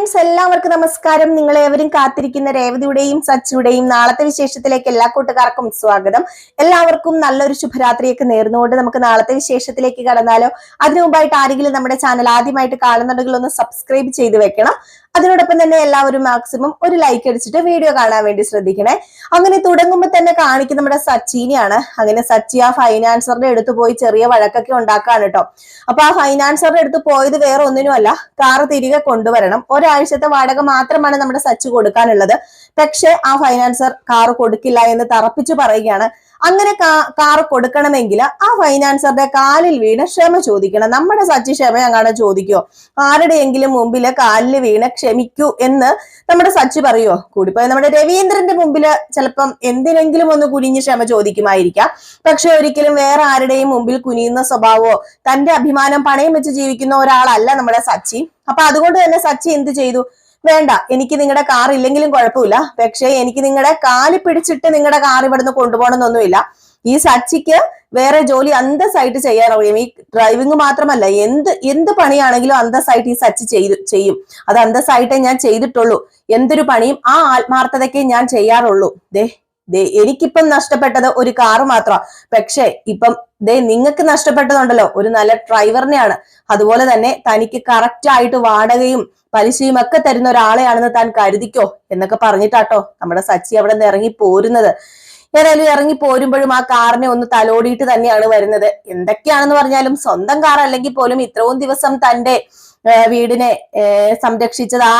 Friends എല്ലാവർക്കും നമസ്കാരം. നിങ്ങൾ ഏവരും കാത്തിരിക്കുന്ന രേവതിയുടെയും സച്ചിയുടെയും നാളത്തെ വിശേഷത്തിലേക്ക് എല്ലാ കൂട്ടുകാർക്കും സ്വാഗതം. എല്ലാവർക്കും നല്ലൊരു ശുഭരാത്രിയൊക്കെ നേർന്നുകൊണ്ട് നമുക്ക് നാളത്തെ വിശേഷത്തിലേക്ക് കടന്നാലോ. അതിനു മുമ്പായിട്ട് ആരെങ്കിലും നമ്മുടെ ചാനൽ ആദ്യമായിട്ട് കാണുന്നുണ്ടെങ്കിൽ ഒന്ന് സബ്സ്ക്രൈബ് ചെയ്ത് വെക്കണം. അതിനോടൊപ്പം തന്നെ എല്ലാവരും മാക്സിമം ഒരു ലൈക്ക് അടിച്ചിട്ട് വീഡിയോ കാണാൻ വേണ്ടി ശ്രദ്ധിക്കണേ. അങ്ങനെ തുടങ്ങുമ്പോൾ തന്നെ കാണിക്കുന്ന നമ്മുടെ സച്ചിനെയാണ്. അങ്ങനെ സച്ചി ആ ഫൈനാൻസറിന്റെ അടുത്ത് പോയി ചെറിയ വഴക്കൊക്കെ ഉണ്ടാക്കാണ് കേട്ടോ അപ്പൊ ആ ഫൈനാൻസറിന്റെ അടുത്ത് പോയത് വേറെ ഒന്നിനുമല്ല. കാർ തിരികെ കൊണ്ടുവരണം. ഒരാഴ്ചത്തെ വാടക മാത്രമാണ് നമ്മുടെ സച്ചി കൊടുക്കാനുള്ളത്. പക്ഷെ ആ ഫൈനാൻസർ കാർ കൊടുക്കില്ല എന്ന് തറപ്പിച്ചു പറയുകയാണ്. അങ്ങനെ കാർ കൊടുക്കണമെങ്കിൽ ആ ഫൈനാൻസറുടെ കാലിൽ വീണ് ക്ഷമ ചോദിക്കണം. നമ്മുടെ സച്ചി ക്ഷമ അങ്ങനെ ചോദിക്കുവോ ആരുടെയെങ്കിലും മുമ്പിൽ കാലിൽ വീണ് ക്ഷമിക്കൂ എന്ന് നമ്മുടെ സച്ചി പറയുമോ കൂടിപ്പോയി നമ്മുടെ രവീന്ദ്രന്റെ മുമ്പിൽ ചിലപ്പം എന്തിനെങ്കിലും ഒന്ന് കുനിഞ്ഞ് ക്ഷമ ചോദിക്കുമായിരിക്കാം. പക്ഷെ ഒരിക്കലും വേറെ ആരുടെയും മുമ്പിൽ കുനിയുന്ന സ്വഭാവമോ തന്റെ അഭിമാനം പണയം വെച്ച് ജീവിക്കുന്ന ഒരാളല്ല നമ്മുടെ സച്ചി. അപ്പൊ അതുകൊണ്ട് തന്നെ സച്ചി എന്ത് ചെയ്തു? വേണ്ട എനിക്ക് നിങ്ങളുടെ കാർ ഇല്ലെങ്കിലും കുഴപ്പമില്ല. പക്ഷേ എനിക്ക് നിങ്ങളുടെ കാൽ പിടിച്ചിട്ട് നിങ്ങളുടെ കാർ ഇവിടുന്ന് കൊണ്ടുപോകണമെന്നൊന്നുമില്ല. ഈ സച്ചിക്ക് വേറെ ജോലി അന്തസ്സായിട്ട് ചെയ്യാൻ ഈ ഡ്രൈവിംഗ് മാത്രമല്ല എന്ത് എന്ത് പണിയാണെങ്കിലും അന്തസ്സായിട്ട് ഈ സച്ചി ചെയ്തു ചെയ്യും. അത് അന്തസ്സായിട്ടേ ഞാൻ ചെയ്തിട്ടുള്ളൂ. എന്തൊരു പണിയും ആ ആത്മാർത്ഥതയ്ക്കേ ഞാൻ ചെയ്യാറുള്ളൂ. ദേ എനിക്കിപ്പം നഷ്ടപ്പെട്ടത് ഒരു കാറ് മാത്രമാണ് പക്ഷേ ഇപ്പം ദേ നിങ്ങൾക്ക് നഷ്ടപ്പെട്ടതുണ്ടല്ലോ. ഒരു നല്ല ഡ്രൈവറിനെയാണ് അതുപോലെ തന്നെ തനിക്ക് കറക്റ്റ് ആയിട്ട് വാടകയും പലിശയും ഒക്കെ തരുന്ന ഒരാളെയാണെന്ന് താൻ കരുതിക്കോ എന്നൊക്കെ പറഞ്ഞിട്ടാട്ടോ നമ്മുടെ സച്ചി അവിടെ നിന്ന് ഇറങ്ങി പോരുന്നത്. ഏതായാലും ഇറങ്ങി പോരുമ്പോഴും ആ കാറിനെ ഒന്ന് തലോടിയിട്ട് തന്നെയാണ് വരുന്നത്. എന്തൊക്കെയാണെന്ന് പറഞ്ഞാലും സ്വന്തം കാർ അല്ലെങ്കിൽ പോലും ഇത്രയും ദിവസം തന്റെ വീടിനെ സംരക്ഷിച്ചത് ആ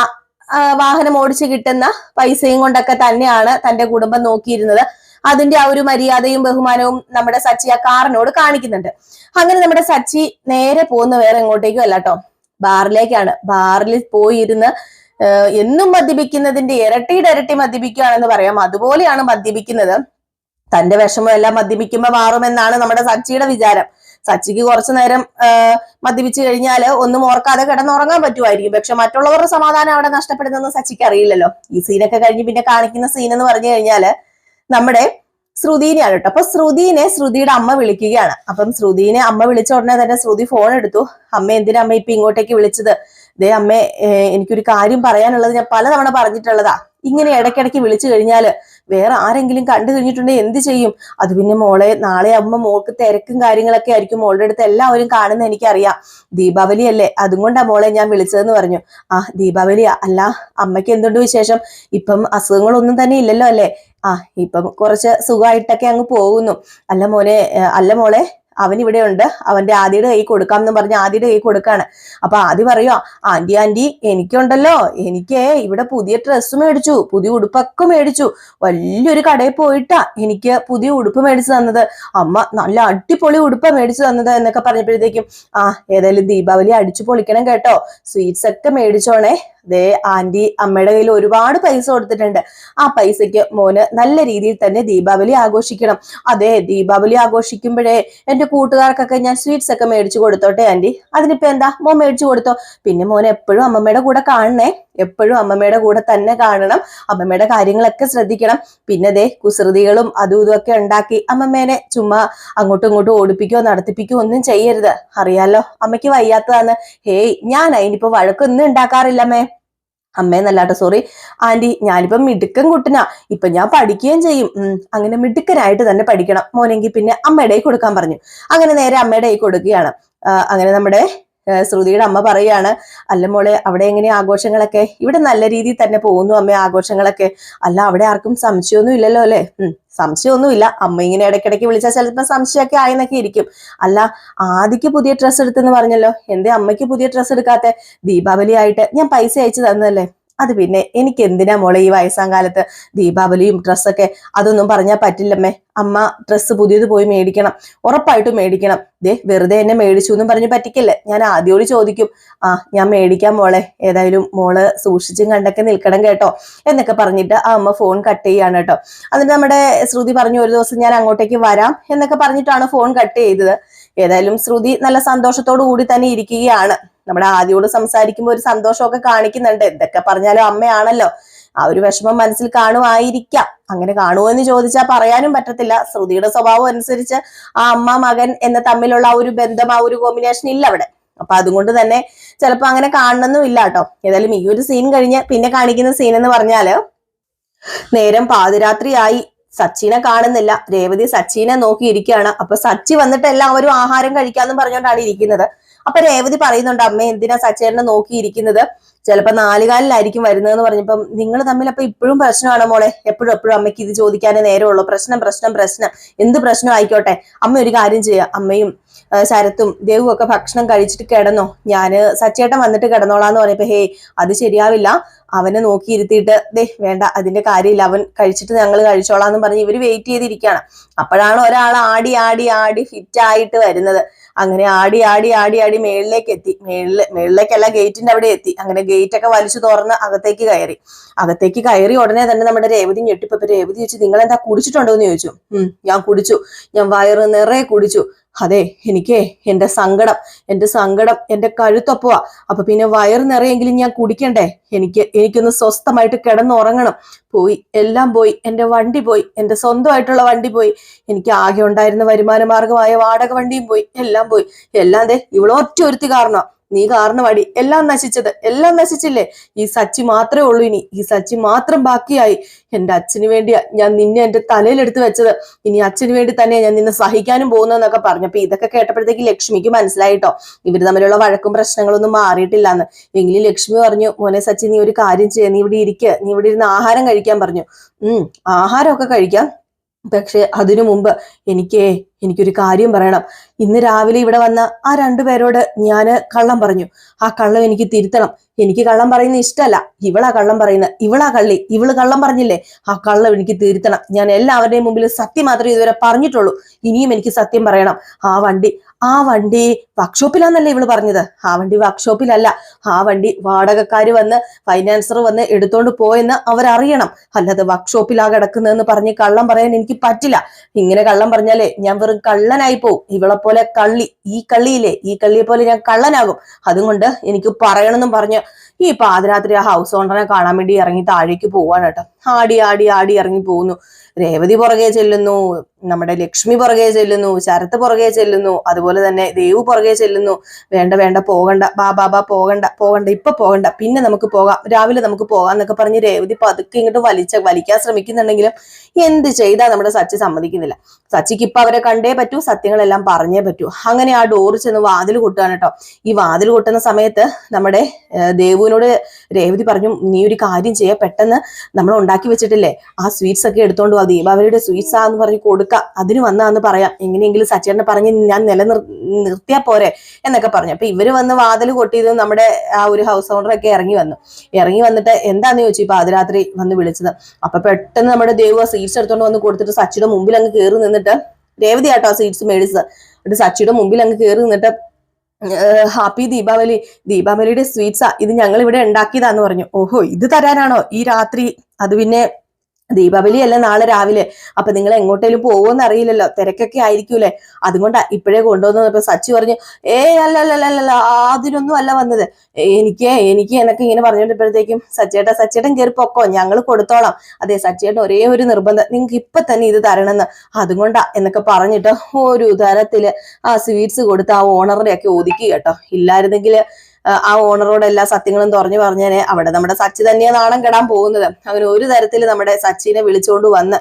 വാഹനം ഓടിച്ചു കിട്ടുന്ന പൈസയും കൊണ്ടൊക്കെ തന്നെയാണ് തന്റെ കുടുംബം നോക്കിയിരുന്നത്. അതിന്റെ ആ ഒരു മര്യാദയും ബഹുമാനവും നമ്മുടെ സച്ചി ആ കാറിനോട് കാണിക്കുന്നുണ്ട്. അങ്ങനെ നമ്മുടെ സച്ചി നേരെ പോകുന്ന വേറെ എങ്ങോട്ടേക്കും അല്ല കേട്ടോ ബാറിലേക്കാണ്. ബാറിൽ പോയിരുന്ന് എന്നും മദ്യപിക്കുന്നതിന്റെ ഇരട്ടിയുടെ ഇരട്ടി മദ്യപിക്കുകയാണെന്ന് പറയാം. അതുപോലെയാണ് മദ്യപിക്കുന്നത്. തന്റെ വിഷമം എല്ലാം മദ്യപിക്കുമ്പോ മാറുമെന്നാണ് നമ്മുടെ സച്ചിയുടെ വിചാരം. സച്ചിക്ക് കുറച്ചു നേരം മദ്യപിച്ചു കഴിഞ്ഞാൽ ഒന്നും ഓർക്കാതെ കിടന്നുറങ്ങാൻ പറ്റുമായിരിക്കും. പക്ഷെ മറ്റുള്ളവരുടെ സമാധാനം അവിടെ നഷ്ടപ്പെടുന്നെന്ന് സച്ചിക്ക് അറിയില്ലല്ലോ. ഈ സീനൊക്കെ കഴിഞ്ഞ് പിന്നെ കാണിക്കുന്ന സീൻ എന്ന് പറഞ്ഞു കഴിഞ്ഞാൽ നമ്മുടെ ശ്രുതിനെയാണ് കേട്ടോ. അപ്പൊ ശ്രുതിനെ ശ്രുതിയുടെ അമ്മ വിളിക്കുകയാണ്. അപ്പം ശ്രുതിനെ അമ്മ വിളിച്ച ഉടനെ തന്നെ ശ്രുതി ഫോൺ എടുത്തു. അമ്മ എന്തിനാ അമ്മ ഇപ്പൊ ഇങ്ങോട്ടേക്ക് വിളിച്ചത്? ദേ അമ്മ എനിക്കൊരു കാര്യം പറയാനുള്ളത് ഞാൻ പലതവണ പറഞ്ഞിട്ടുള്ളതാ. ഇങ്ങനെ ഇടയ്ക്കിടയ്ക്ക് വിളിച്ചു കഴിഞ്ഞാൽ വേറെ ആരെങ്കിലും കണ്ടു കഴിഞ്ഞിട്ടുണ്ടെങ്കിൽ എന്ത് ചെയ്യും? അത് പിന്നെ മോളെ നാളെ അമ്മ മോൾക്ക് തിരക്കും കാര്യങ്ങളൊക്കെ ആയിരിക്കും. മോളുടെ അടുത്ത് എല്ലാവരും കാണുന്ന എനിക്കറിയാം. ദീപാവലി അല്ലേ? അതുകൊണ്ടാ മോളെ ഞാൻ വിളിച്ചതെന്ന് പറഞ്ഞു. ആ ദീപാവലിയാ അല്ല അമ്മയ്ക്ക് എന്തുണ്ട് വിശേഷം? ഇപ്പം അസുഖങ്ങളൊന്നും തന്നെ ഇല്ലല്ലോ അല്ലേ? ആ ഇപ്പം കുറച്ച് സുഖമായിട്ടൊക്കെ അങ്ങ് പോകുന്നു. അല്ല മോനെ അല്ല മോളെ അവൻ ഇവിടെ ഉണ്ട് അവന്റെ ആദ്യയുടെ കൈ കൊടുക്കാം എന്ന് പറഞ്ഞ് ആദ്യയുടെ കൈ കൊടുക്കാണ്. അപ്പൊ ആദ്യം പറയുക ആന്റി ആന്റി എനിക്കുണ്ടല്ലോ. എനിക്ക് ഇവിടെ പുതിയ ഡ്രസ്സ് മേടിച്ചു പുതിയ ഉടുപ്പൊക്കെ മേടിച്ചു. വലിയൊരു കടയിൽ പോയിട്ടാ എനിക്ക് പുതിയ ഉടുപ്പ് മേടിച്ചു തന്നത്. അമ്മ നല്ല അടിപൊളി ഉടുപ്പ മേടിച്ചു തന്നത് എന്നൊക്കെ പറഞ്ഞപ്പോഴത്തേക്കും ആ ഏതായാലും ദീപാവലി അടിച്ചു പൊളിക്കണം കേട്ടോ. സ്വീറ്റ്സ് ഒക്കെ മേടിച്ചോണേ. ദേ ആന്റി അമ്മയുടെ കയ്യിൽ ഒരുപാട് പൈസ കൊടുത്തിട്ടുണ്ട്. ആ പൈസയ്ക്ക് മോന് നല്ല രീതിയിൽ തന്നെ ദീപാവലി ആഘോഷിക്കണം. അതെ ദീപാവലി ആഘോഷിക്കുമ്പോഴേ എന്റെ കൂട്ടുകാർക്കൊക്കെ ഞാൻ സ്വീറ്റ്സ് ഒക്കെ മേടിച്ചു കൊടുത്തോട്ടെ ആന്റി? അതിനിപ്പോ എന്താ? മോൻ മേടിച്ചു കൊടുത്തോ? പിന്നെ മോൻ എപ്പോഴും അമ്മമ്മയുടെ കൂടെ കാണണേ. എപ്പോഴും അമ്മമ്മയുടെ കൂടെ തന്നെ കാണണം. അമ്മമ്മയുടെ കാര്യങ്ങളൊക്കെ ശ്രദ്ധിക്കണം. പിന്നെ ദേ കുസൃതികളും അതും ഇതുമൊക്കെ ഉണ്ടാക്കി അമ്മമ്മേനെ ചുമ്മാ അങ്ങോട്ടും ഇങ്ങോട്ടും ഓടിപ്പിക്കോ നടത്തിപ്പിക്കോ ഒന്നും ചെയ്യരുത്. അറിയാലോ? അമ്മയ്ക്ക് വയ്യാത്തതാണ്. ഹേയ് ഞാൻ അതിനിപ്പോ വഴക്കൊന്നും ഉണ്ടാക്കാറില്ലമ്മേ അമ്മയെന്നല്ലാട്ടോ സോറി ആന്റി ഞാനിപ്പം മിടുക്കൻ കുട്ടനാ. ഇപ്പൊ ഞാൻ പഠിക്കുകയും ചെയ്യും. അങ്ങനെ മിടുക്കനായിട്ട് തന്നെ പഠിക്കണം. മോനെങ്കിൽ പിന്നെ അമ്മയുടെ കൊടുക്കാൻ പറഞ്ഞു. അങ്ങനെ നേരെ അമ്മയുടെ കൊടുക്കുകയാണ്. അങ്ങനെ നമ്മുടെ ശ്രുതിയുടെ അമ്മ പറയാണ് അല്ല മോളെ അവിടെ എങ്ങനെ ആഘോഷങ്ങളൊക്കെ? ഇവിടെ നല്ല രീതിയിൽ തന്നെ പോകുന്നു അമ്മ ആഘോഷങ്ങളൊക്കെ. അല്ല അവിടെ ആർക്കും സംശയമൊന്നും ഇല്ലല്ലോ അല്ലേ? സംശയമൊന്നുമില്ല. അമ്മ ഇങ്ങനെ ഇടയ്ക്കിടയ്ക്ക് വിളിച്ചാൽ ചിലപ്പോൾ സംശയമൊക്കെ ആയെന്നൊക്കെ ഇരിക്കും. അല്ല ആദിക്ക് പുതിയ ഡ്രസ്സ് എടുത്തെന്ന് പറഞ്ഞല്ലോ. എന്തേ അമ്മയ്ക്ക് പുതിയ ഡ്രസ്സ് എടുക്കാത്ത? ദീപാവലി ആയിട്ട് ഞാൻ പൈസ അയച്ചു തന്നല്ലേ അത് പിന്നെ എനിക്ക് എന്തിനാ മോളെ ഈ വയസ്സാം കാലത്ത് ദീപാവലിയും ഡ്രസ്സൊക്കെ അതൊന്നും പറഞ്ഞാൽ പറ്റില്ലമ്മേ. അമ്മ ഡ്രസ്സ് പുതിയത് പോയി മേടിക്കണം. ഉറപ്പായിട്ടും മേടിക്കണം. ദേ വെറുതെ എന്നെ മേടിച്ചു എന്നും പറഞ്ഞ് പറ്റിക്കല്ലേ. ഞാൻ ആദ്യോട് ചോദിക്കും ആ ഞാൻ മേടിക്കാം മോളെ. ഏതായാലും മോൾ സൂക്ഷിച്ചും കണ്ടൊക്കെ നിൽക്കണം കേട്ടോ. എന്നൊക്കെ പറഞ്ഞിട്ട് ആ അമ്മ ഫോൺ കട്ട് ചെയ്യാണ് കേട്ടോ. അതിന് നമ്മുടെ ശ്രുതി പറഞ്ഞു ഒരു ദിവസം ഞാൻ അങ്ങോട്ടേക്ക് വരാം എന്നൊക്കെ പറഞ്ഞിട്ടാണ് ഫോൺ കട്ട് ചെയ്തത്. ഏതായാലും ശ്രുതി നല്ല സന്തോഷത്തോടു കൂടി തന്നെ ഇരിക്കുകയാണ്. നമ്മുടെ ആദ്യോട് സംസാരിക്കുമ്പോൾ ഒരു സന്തോഷമൊക്കെ കാണിക്കുന്നുണ്ട്. എന്തൊക്കെ പറഞ്ഞാലും അമ്മയാണല്ലോ. ആ ഒരു വിഷമം മനസ്സിൽ കാണുമായിരിക്കാം. അങ്ങനെ കാണുമോ എന്ന് ചോദിച്ചാൽ പറയാനും പറ്റത്തില്ല. ശ്രുതിയുടെ സ്വഭാവം അനുസരിച്ച് ആ അമ്മ മകൻ എന്ന തമ്മിലുള്ള ആ ഒരു ബന്ധം ആ ഒരു കോമ്പിനേഷൻ ഇല്ല അവിടെ. അപ്പൊ അതുകൊണ്ട് തന്നെ ചിലപ്പോ അങ്ങനെ കാണണമെന്നും ഇല്ല കേട്ടോ. ഏതായാലും ഈ ഒരു സീൻ കഴിഞ്ഞ് പിന്നെ കാണിക്കുന്ന സീൻ എന്ന് പറഞ്ഞാൽ നേരം പാതിരാത്രിയായി. സച്ചിനെ കാണുന്നില്ല. രേവതി സച്ചിനെ നോക്കി ഇരിക്കുകയാണ് അപ്പൊ സച്ചി വന്നിട്ട് എല്ലാവരും ആഹാരം കഴിക്കാന്നും പറഞ്ഞുകൊണ്ടാണ് ഇരിക്കുന്നത്. അപ്പൊ രേവതി പറയുന്നുണ്ട് അമ്മ എന്തിനാ സച്ചേനെ നോക്കിയിരിക്കുന്നത്? ചിലപ്പോ നാലുകാലിലായിരിക്കും വരുന്നതെന്ന് പറഞ്ഞപ്പം നിങ്ങൾ തമ്മിൽ അപ്പൊ ഇപ്പോഴും പ്രശ്നമാണ് മോളെ? എപ്പോഴും എപ്പോഴും അമ്മയ്ക്ക് ഇത് ചോദിക്കാനേ നേരമുള്ളൂ. പ്രശ്നം പ്രശ്നം പ്രശ്നം. എന്ത് പ്രശ്നം ആയിക്കോട്ടെ? അമ്മ ഒരു കാര്യം ചെയ്യുക അമ്മയും ശരത്തും ദേവും ഒക്കെ ഭക്ഷണം കഴിച്ചിട്ട് കിടന്നോ. ഞാൻ സച്ചേട്ടൻ വന്നിട്ട് കിടന്നോളാന്ന് പറഞ്ഞപ്പോ ഹേ അത് ശരിയാവില്ല. അവനെ നോക്കിയിരുത്തിയിട്ട് ദേ വേണ്ട അതിന്റെ കാര്യമില്ല. അവൻ കഴിച്ചിട്ട് ഞങ്ങൾ കഴിച്ചോളാന്ന് പറഞ്ഞ് ഇവർ വെയിറ്റ് ചെയ്തിരിക്കുകയാണ്. അപ്പോഴാണ് ഒരാൾ ആടി ആടി ആടി ഫിറ്റ് ആയിട്ട് വരുന്നത്. അങ്ങനെ ആടി ആടി ആടി ആടി മേളിലേക്ക് എത്തി. മേളിൽ മേളിലേക്കല്ല ഗേറ്റിന്റെ അവിടെ എത്തി. അങ്ങനെ ഗേറ്റ് ഒക്കെ വലിച്ചു തുറന്ന് അകത്തേക്ക് കയറി. അകത്തേക്ക് കയറി ഉടനെ തന്നെ നമ്മുടെ രേവതി ഞെട്ടിപ്പോ രേവതി ചോദിച്ചു നിങ്ങൾ എന്താ കുടിച്ചിട്ടുണ്ടോ എന്ന് ചോദിച്ചു. ഉം ഞാൻ കുടിച്ചു. ഞാൻ വയറ് നിറയെ കുടിച്ചു. അതെ എനിക്ക് എന്റെ സങ്കടം എന്റെ സങ്കടം എന്റെ കഴുത്തൊപ്പുക അപ്പൊ പിന്നെ വയറ് നിറയെങ്കിലും ഞാൻ കുടിക്കണ്ടേ? എനിക്ക് എനിക്കൊന്ന് സ്വസ്ഥമായിട്ട് കിടന്നുറങ്ങണം. പോയി എല്ലാം പോയി എന്റെ വണ്ടി പോയി എന്റെ സ്വന്തമായിട്ടുള്ള വണ്ടി പോയി. എനിക്ക് ആകെ ഉണ്ടായിരുന്ന വരുമാന മാർഗമായ വാടക വണ്ടിയും പോയി എല്ലാം പോയി. എല്ലാം ദേ ഇവളൊറ്റ ഒരുത്തി കാരണം നീ കാരണമാടി എല്ലാം നശിച്ചത്. എല്ലാം നശിച്ചില്ലേ? ഈ സച്ചി മാത്രമേ ഉള്ളൂ ഇനി. ഈ സച്ചി മാത്രം ബാക്കിയായി. എന്റെ അച്ഛന് വേണ്ടിയാ ഞാൻ നിന്നെ എന്റെ തലയിലെടുത്ത് വെച്ചത്. ഇനി അച്ഛന് വേണ്ടി തന്നെ ഞാൻ നിന്നെ സഹിക്കാനും പോകുന്നതെന്നൊക്കെ പറഞ്ഞപ്പോ ഇതൊക്കെ കേട്ടപ്പോഴത്തേക്ക് ലക്ഷ്മിക്ക് മനസ്സിലായിട്ടോ? ഇവർ തമ്മിലുള്ള വഴക്കും പ്രശ്നങ്ങളൊന്നും മാറിയിട്ടില്ല എന്ന് എങ്കിലും ലക്ഷ്മി പറഞ്ഞു മോനെ സച്ചി നീ ഒരു കാര്യം ചെയ്യ. നീ ഇവിടെ ഇരിക്കുക നീ ഇവിടെ ഇരുന്ന് ആഹാരം കഴിക്കാൻ പറഞ്ഞു. ഉം ആഹാരമൊക്കെ കഴിക്കാം. പക്ഷെ അതിനു മുമ്പ് എനിക്ക് എനിക്കൊരു കാര്യം പറയണം. ഇന്ന് രാവിലെ ഇവിടെ വന്ന ആ രണ്ടുപേരോട് ഞാൻ കള്ളം പറഞ്ഞു. ആ കള്ളം എനിക്ക് തിരുത്തണം. എനിക്ക് കള്ളം പറയുന്ന ഇഷ്ടമല്ല ഇവളാ കള്ളം പറയുന്നത്. ഇവളാ കള്ളി. ഇവൾ കള്ളം പറഞ്ഞില്ലേ? ആ കള്ളം എനിക്ക് തിരുത്തണം. ഞാൻ എല്ലാവരുടെയും മുമ്പിൽ സത്യം മാത്രമേ ഇതുവരെ പറഞ്ഞിട്ടുള്ളൂ. ഇനിയും എനിക്ക് സത്യം പറയണം. ആ വണ്ടി ആ വണ്ടി വർക്ക്ഷോപ്പിലാന്നല്ലേ ഇവൾ പറഞ്ഞത്? ആ വണ്ടി വർക്ക്ഷോപ്പിലല്ല ആ വണ്ടി വാടകക്കാര് വന്ന് ഫൈനാൻസർ വന്ന് എടുത്തോണ്ട് പോയെന്ന് അവരറിയണം. അല്ലാതെ വർക്ക്ഷോപ്പിലാ കിടക്കുന്നതെന്ന് പറഞ്ഞ് കള്ളം പറയാൻ എനിക്ക് പറ്റില്ല. ഇങ്ങനെ കള്ളം പറഞ്ഞാലേ ഞാൻ വെറും കള്ളനായി പോവും. ഇവളെ പോലെ കള്ളി ഈ കള്ളിയിലെ ഈ കള്ളിയെ പോലെ ഞാൻ കള്ളനാകും. അതുകൊണ്ട് എനിക്ക് പറയണമെന്നും പറഞ്ഞ് ഈ പാതിരാത്രി ആ ഹൗസ് ഓണറിനെ കാണാൻ വേണ്ടി ഇറങ്ങി താഴേക്ക് പോവാണ് കേട്ടോ. ആടി ആടി ആടി ഇറങ്ങി പോകുന്നു. രേവതി പുറകെ ചെല്ലുന്നു നമ്മുടെ ലക്ഷ്മി പുറകെ ചെല്ലുന്നു ശരത്ത് പുറകെ ചെല്ലുന്നു അതുപോലെ തന്നെ ദേവ് പുറകെ ചെല്ലുന്നു. വേണ്ട വേണ്ട പോകണ്ട ബാ ബാ ബാ പോകണ്ട പോകണ്ട ഇപ്പൊ പോകണ്ട പിന്നെ നമുക്ക് പോകാം രാവിലെ നമുക്ക് പോകാം എന്നൊക്കെ പറഞ്ഞ് രേവതി പതുക്കെ ഇങ്ങോട്ട് വലിച്ച വലിക്കാൻ ശ്രമിക്കുന്നുണ്ടെങ്കിലും എന്ത് ചെയ്താ നമ്മുടെ സച്ചി സമ്മതിക്കുന്നില്ല. സച്ചിക്ക് ഇപ്പൊ അവരെ കണ്ടേ പറ്റൂ സത്യങ്ങളെല്ലാം പറഞ്ഞേ പറ്റൂ. അങ്ങനെ ആ ഡോറ് ചെന്ന് വാതിൽ കൊട്ടുകയാണ് കേട്ടോ. ഈ വാതിൽ കൊട്ടുന്ന സമയത്ത് നമ്മുടെ ദേവുവിനോട് രേവതി പറഞ്ഞു നീ ഒരു കാര്യം ചെയ്യാ പെട്ടെന്ന് നമ്മൾ ഉണ്ടാക്കി വെച്ചിട്ടില്ലേ? ആ സ്വീറ്റ്സ് ഒക്കെ എടുത്തോണ്ട് ദീപാവലിയുടെ സ്വീറ്റ്സ് ആന്ന് പറഞ്ഞ് കൊടുക്ക. അതിന് വന്നാന്ന് പറയാം. എങ്ങനെയെങ്കിലും സച്ചേട്ടനെ പറഞ്ഞ് ഞാൻ നിലനിർ നിർത്തിയാ പോരെ എന്നൊക്കെ പറഞ്ഞു. അപ്പൊ ഇവർ വന്ന് വാതിൽ കൊട്ടിയത് നമ്മുടെ ആ ഒരു ഹൗസ് ഓണറൊക്കെ ഇറങ്ങി വന്നു. ഇറങ്ങി വന്നിട്ട് എന്താന്ന് ചോദിച്ചു ഇപ്പൊ അതിരാത്രി വന്ന് വിളിച്ചത്. അപ്പൊ പെട്ടെന്ന് നമ്മുടെ ദേവ് സീറ്റ്സ് എടുത്തോണ്ട് വന്ന് കൊടുത്തിട്ട് സച്ചിയുടെ മുമ്പിൽ അങ്ങ് കയറി നിന്നിട്ട് രേവതി ആട്ടോ ആ സ്വീറ്റ്സ് മേടിച്ചത്. എന്നിട്ട് സച്ചിയുടെ മുമ്പിൽ അങ്ങ് കയറി നിന്നിട്ട് ഹാപ്പി ദീപാവലി. ദീപാവലിയുടെ സ്വീറ്റ്സാ. ഇത് ഞങ്ങൾ ഇവിടെ ഉണ്ടാക്കിയതാന്ന് പറഞ്ഞു. ഓഹോ ഇത് തരാനാണോ? ഈ രാത്രി. അത് പിന്നെ ദീപാവലി അല്ല നാളെ രാവിലെ. അപ്പൊ നിങ്ങൾ എങ്ങോട്ടേലും പോകുമെന്ന് അറിയില്ലല്ലോ തിരക്കൊക്കെ ആയിരിക്കൂലേ അതുകൊണ്ടാ ഇപ്പോഴേ കൊണ്ടുവന്നത് ഇപ്പൊ സച്ചി പറഞ്ഞു ഏ അല്ല അല്ല അല്ല അതിനൊന്നും അല്ല വന്നത്. എനിക്ക് എനിക്ക് എന്നൊക്കെ ഇങ്ങനെ പറഞ്ഞോണ്ടിപ്പോഴത്തേക്കും സച്ചേട്ടാ സച്ചേട്ടൻ കയറി പൊക്കോ ഞങ്ങൾ കൊടുത്തോളാം. അതെ സച്ചേട്ടൻ ഒരേ ഒരു നിർബന്ധം നിങ്ങൾക്ക് ഇപ്പൊ തന്നെ ഇത് തരണമെന്ന്. അതുകൊണ്ടാ എന്നൊക്കെ പറഞ്ഞിട്ട് ഒരു തരത്തിൽ ആ സ്വീറ്റ്സ് കൊടുത്ത് ആ ഓണറിനെ ഒക്കെ ഒതുക്കി കേട്ടോ. ഇല്ലായിരുന്നെങ്കിൽ ആ ഓണറോട് എല്ലാ സത്യങ്ങളും തുറഞ്ഞു പറഞ്ഞേനെ. അവിടെ നമ്മുടെ സച്ചി തന്നെയാണ് നാണം കെടാൻ പോകുന്നത്. അവൻ ഒരു തരത്തിൽ നമ്മുടെ സച്ചിനെ വിളിച്ചുകൊണ്ട് വന്ന്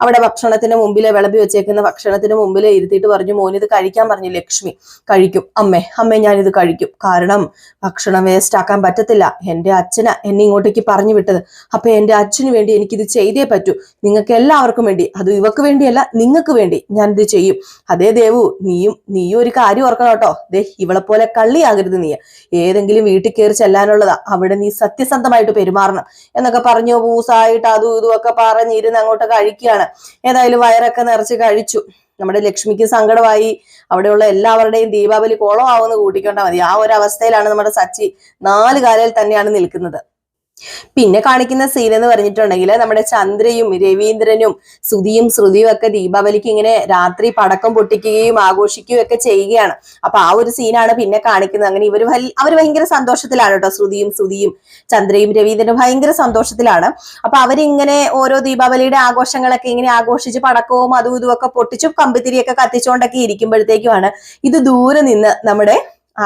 അവിടെ ഭക്ഷണത്തിന് മുമ്പിൽ വിളമ്പി വെച്ചേക്കുന്ന ഭക്ഷണത്തിന് മുമ്പിൽ ഇരുത്തിയിട്ട് പറഞ്ഞു മോൻ ഇത് കഴിക്കാൻ പറഞ്ഞു ലക്ഷ്മി. കഴിക്കും. അമ്മേ അമ്മേ ഞാനിത് കഴിക്കും. കാരണം ഭക്ഷണം വേസ്റ്റ് ആക്കാൻ പറ്റത്തില്ല. എന്റെ അച്ഛനാ എന്നെ ഇങ്ങോട്ടേക്ക് പറഞ്ഞു വിട്ടത്. അപ്പൊ എന്റെ അച്ഛന് വേണ്ടി എനിക്കിത് ചെയ്തേ പറ്റൂ. നിങ്ങൾക്ക് എല്ലാവർക്കും വേണ്ടി. അത് ഇവക്ക് വേണ്ടിയല്ല നിങ്ങൾക്ക് വേണ്ടി ഞാനിത് ചെയ്യും. അതേ ദേവു നീയും നീയും ഒരു കാര്യം ഓർക്കണം കേട്ടോ. ദേ ഇവളെ പോലെ കള്ളിയാകരുത് നീ. ഏതെങ്കിലും വീട്ടിൽ കയറി ചെല്ലാനുള്ളതാ. അവിടെ നീ സത്യസന്ധമായിട്ട് പെരുമാറണം. എന്നൊക്കെ പറഞ്ഞു പൂസായിട്ട് അതും ഇതും ഒക്കെ പറഞ്ഞിരുന്ന് അങ്ങോട്ട് കഴിക്കുകയാണ്. ഏതായാലും വയറൊക്കെ നിറച്ച് കഴിച്ചു. നമ്മുടെ ലക്ഷ്മിക്ക് സങ്കടമായി. അവിടെയുള്ള എല്ലാവരുടെയും ദീപാവലി കോളം ആവുന്ന കൂട്ടിക്കൊണ്ടാൽ മതി. ആ ഒരു അവസ്ഥയിലാണ് നമ്മുടെ സച്ചി നാല് കാലയിൽ തന്നെയാണ് നിൽക്കുന്നത്. പിന്നെ കാണിക്കുന്ന സീൻ എന്ന് പറഞ്ഞിട്ടുണ്ടെങ്കിൽ നമ്മുടെ ചന്ദ്രയും രവീന്ദ്രനും സുധിയും ശ്രുതിയും ഒക്കെ ദീപാവലിക്ക് ഇങ്ങനെ രാത്രി പടക്കം പൊട്ടിക്കുകയും ആഘോഷിക്കുകയും ഒക്കെ ചെയ്യുകയാണ്. അപ്പൊ ആ ഒരു സീനാണ് പിന്നെ കാണിക്കുന്നത്. അങ്ങനെ ഇവർ അവർ ഭയങ്കര സന്തോഷത്തിലാണ് കേട്ടോ. ശ്രുതിയും സുധിയും ചന്ദ്രയും രവീന്ദ്രനും ഭയങ്കര സന്തോഷത്തിലാണ്. അപ്പൊ അവരിങ്ങനെ ഓരോ ദീപാവലിയുടെ ആഘോഷങ്ങളൊക്കെ ഇങ്ങനെ ആഘോഷിച്ച് പടക്കവും അതും ഇതും ഒക്കെ പൊട്ടിച്ചും കമ്പിത്തിരിയൊക്കെ കത്തിച്ചുകൊണ്ടൊക്കെ ഇരിക്കുമ്പോഴത്തേക്കുമാണ് ഇത് ദൂരെ നിന്ന് നമ്മുടെ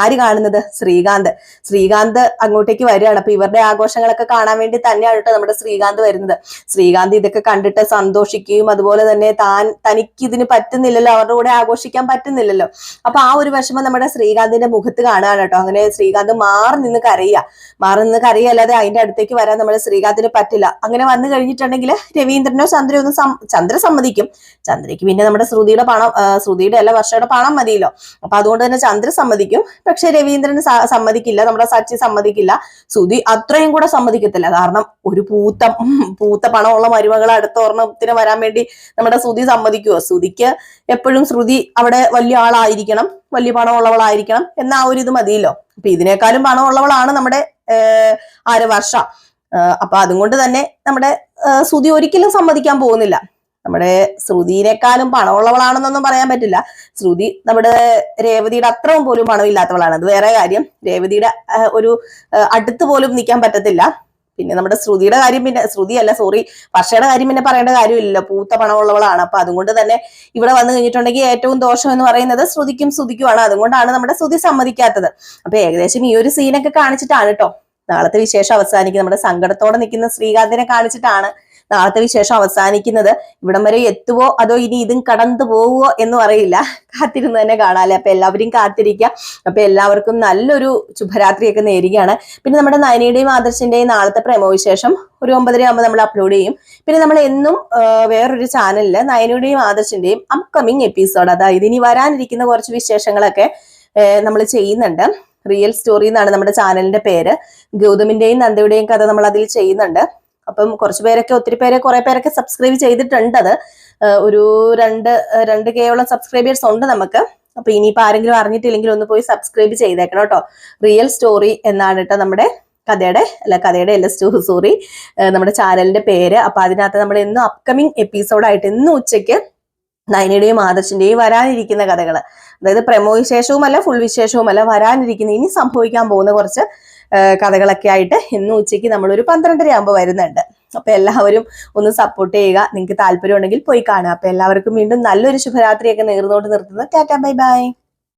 ആര് കാണുന്നത്? ശ്രീകാന്ത്. ശ്രീകാന്ത് അങ്ങോട്ടേക്ക് വരികയാണ്. അപ്പൊ ഇവരുടെ ആഘോഷങ്ങളൊക്കെ കാണാൻ വേണ്ടി തന്നെയാണ് കേട്ടോ നമ്മുടെ ശ്രീകാന്ത് വരുന്നത്. ശ്രീകാന്ത് ഇതൊക്കെ കണ്ടിട്ട് സന്തോഷിക്കുകയും അതുപോലെ തന്നെ താൻ തനിക്ക് ഇതിന് പറ്റുന്നില്ലല്ലോ അവരുടെ കൂടെ ആഘോഷിക്കാൻ പറ്റുന്നില്ലല്ലോ. അപ്പൊ ആ ഒരു വിഷമം നമ്മുടെ ശ്രീകാന്തിന്റെ മുഖത്ത് കാണുകയാണ് കേട്ടോ. അങ്ങനെ ശ്രീകാന്ത് മാറി നിന്ന് കരയുക. മാറി നിന്ന് കരയല്ലാതെ അതിന്റെ അടുത്തേക്ക് വരാൻ നമ്മുടെ ശ്രീകാന്തിന് പറ്റില്ല. അങ്ങനെ വന്നു കഴിഞ്ഞിട്ടുണ്ടെങ്കിൽ രവീന്ദ്രനോ ചന്ദ്ര ഒന്നും ചന്ദ്ര സമ്മതിക്കും. ചന്ദ്രയ്ക്ക് പിന്നെ നമ്മുടെ ശ്രുതിയുടെ പണം ശ്രുതിയുടെ അല്ല വർഷയുടെ പണം മതിയല്ലോ. അപ്പൊ അതുകൊണ്ട് തന്നെ ചന്ദ്ര സമ്മതിക്കും. പക്ഷെ രവീന്ദ്രൻ സമ്മതിക്കില്ല നമ്മുടെ സച്ചി സമ്മതിക്കില്ല. സുധി അത്രയും കൂടെ സമ്മതിക്കത്തില്ല. കാരണം ഒരു പൂത്ത പൂത്ത പണമുള്ള മരുമകൾ അടുത്ത ഓർണത്തിന് വരാൻ വേണ്ടി നമ്മുടെ സുധി സമ്മതിക്കുമോ സുധിക്ക് എപ്പോഴും ശ്രുതി അവിടെ വലിയ ആളായിരിക്കണം വലിയ പണമുള്ളവളായിരിക്കണം എന്ന ആ ഒരു ഇത് മതിയല്ലോ. അപ്പൊ ഇതിനേക്കാളും പണമുള്ളവളാണ് നമ്മുടെ ആര് വർഷ അപ്പൊ അതുകൊണ്ട് തന്നെ നമ്മുടെ സുധി ഒരിക്കലും സമ്മതിക്കാൻ പോകുന്നില്ല. നമ്മുടെ ശ്രുതിയിനേക്കാളും പണമുള്ളവളാണെന്നൊന്നും പറയാൻ പറ്റില്ല. ശ്രുതി നമ്മുടെ രേവതിയുടെ അത്രയും പോലും പണമില്ലാത്തവളാണ്. അത് വേറെ കാര്യം. രേവതിയുടെ ഒരു അടുത്ത് പോലും നിൽക്കാൻ പറ്റത്തില്ല. പിന്നെ നമ്മുടെ ശ്രുതിയുടെ കാര്യം പിന്നെ ശ്രുതി അല്ല സോറി വർഷയുടെ കാര്യം പിന്നെ പറയേണ്ട കാര്യമില്ലല്ലോ. പൂത്ത പണമുള്ളവളാണ്. അപ്പൊ അതുകൊണ്ട് തന്നെ ഇവിടെ വന്നു കഴിഞ്ഞിട്ടുണ്ടെങ്കിൽ ഏറ്റവും ദോഷം എന്ന് പറയുന്നത് ശ്രുതിക്കും ശ്രുതിക്കുമാണ്. അതുകൊണ്ടാണ് നമ്മുടെ ശ്രുതി സമ്മതിക്കാത്തത്. അപ്പൊ ഏകദേശം ഈ ഒരു സീനൊക്കെ കാണിച്ചിട്ടാണ് കേട്ടോ നാളത്തെ വിശേഷം അവസാനിക്കും. നമ്മുടെ സങ്കടത്തോടെ നിൽക്കുന്ന ശ്രീകാന്തിനെ കാണിച്ചിട്ടാണ് നാളത്തെ വിശേഷം അവസാനിക്കുന്നത്. ഇവിടം വരെ എത്തുവോ? അതോ ഇനി ഇതും കടന്നു പോവുമോ എന്നും അറിയില്ല. കാത്തിരുന്ന് തന്നെ കാണാല്ലേ? അപ്പൊ എല്ലാവരും കാത്തിരിക്കുക അപ്പൊ എല്ലാവർക്കും നല്ലൊരു ശുഭരാത്രിയൊക്കെ നേരുകയാണ്. പിന്നെ നമ്മുടെ നയനയുടെയും ആദർശിന്റെയും നാളത്തെ പ്രേമവിശേഷം ഒരു ഒമ്പതര ആകുമ്പോൾ നമ്മൾ അപ്ലോഡ് ചെയ്യും. പിന്നെ നമ്മൾ എന്നും വേറൊരു ചാനലിൽ നയനയുടെയും ആദർശിന്റെയും അപ്കമിങ് എപ്പിസോഡ് അതായത് ഇനി വരാനിരിക്കുന്ന കുറച്ച് വിശേഷങ്ങളൊക്കെ നമ്മൾ ചെയ്യുന്നുണ്ട്. റിയൽ സ്റ്റോറി എന്നാണ് നമ്മുടെ ചാനലിന്റെ പേര്. ഗൗതമിന്റെയും നന്ദയുടെയും കഥ നമ്മൾ അതിൽ ചെയ്യുന്നുണ്ട്. അപ്പം കുറച്ച് പേരൊക്കെ ഒത്തിരി പേരെ കുറെ പേരൊക്കെ സബ്സ്ക്രൈബ് ചെയ്തിട്ടുണ്ട് അത്. ഒരു രണ്ട് രണ്ട് കേവളം സബ്സ്ക്രൈബേഴ്സ് ഉണ്ട് നമുക്ക്. അപ്പൊ ഇനിയിപ്പോ ആരെങ്കിലും അറിഞ്ഞിട്ടില്ലെങ്കിൽ ഒന്ന് പോയി സബ്സ്ക്രൈബ് ചെയ്തേക്കണം കേട്ടോ. റിയൽ സ്റ്റോറി എന്നാണ് കേട്ടോ നമ്മുടെ കഥയുടെ അല്ല കഥയുടെ എല്ലാ സ്റ്റോ സോറി നമ്മുടെ ചാനലിന്റെ പേര്. അപ്പൊ അതിനകത്ത് നമ്മൾ എന്നും അപ്കമിങ് എപ്പിസോഡായിട്ട് എന്നും ഉച്ചയ്ക്ക് നയനയുടെയും ആദർശിന്റെയും വരാനിരിക്കുന്ന കഥകൾ അതായത് പ്രമോ വിശേഷവുമല്ല ഫുൾ വിശേഷവുമല്ല വരാനിരിക്കുന്ന ഇനി സംഭവിക്കാൻ പോകുന്ന കുറച്ച് കഥകളൊക്കെ ആയിട്ട് ഇന്ന് ഉച്ചയ്ക്ക് നമ്മളൊരു പന്ത്രണ്ടര ആകുമ്പോൾ വരുന്നുണ്ട്. അപ്പൊ എല്ലാവരും ഒന്ന് സപ്പോർട്ട് ചെയ്യുക. നിങ്ങൾക്ക് താല്പര്യം ഉണ്ടെങ്കിൽ പോയി കാണുക. അപ്പൊ എല്ലാവർക്കും വീണ്ടും നല്ലൊരു ശുഭരാത്രിയൊക്കെ നേർന്നുകൊണ്ട് നിർത്തുന്നു. Tata bye bye.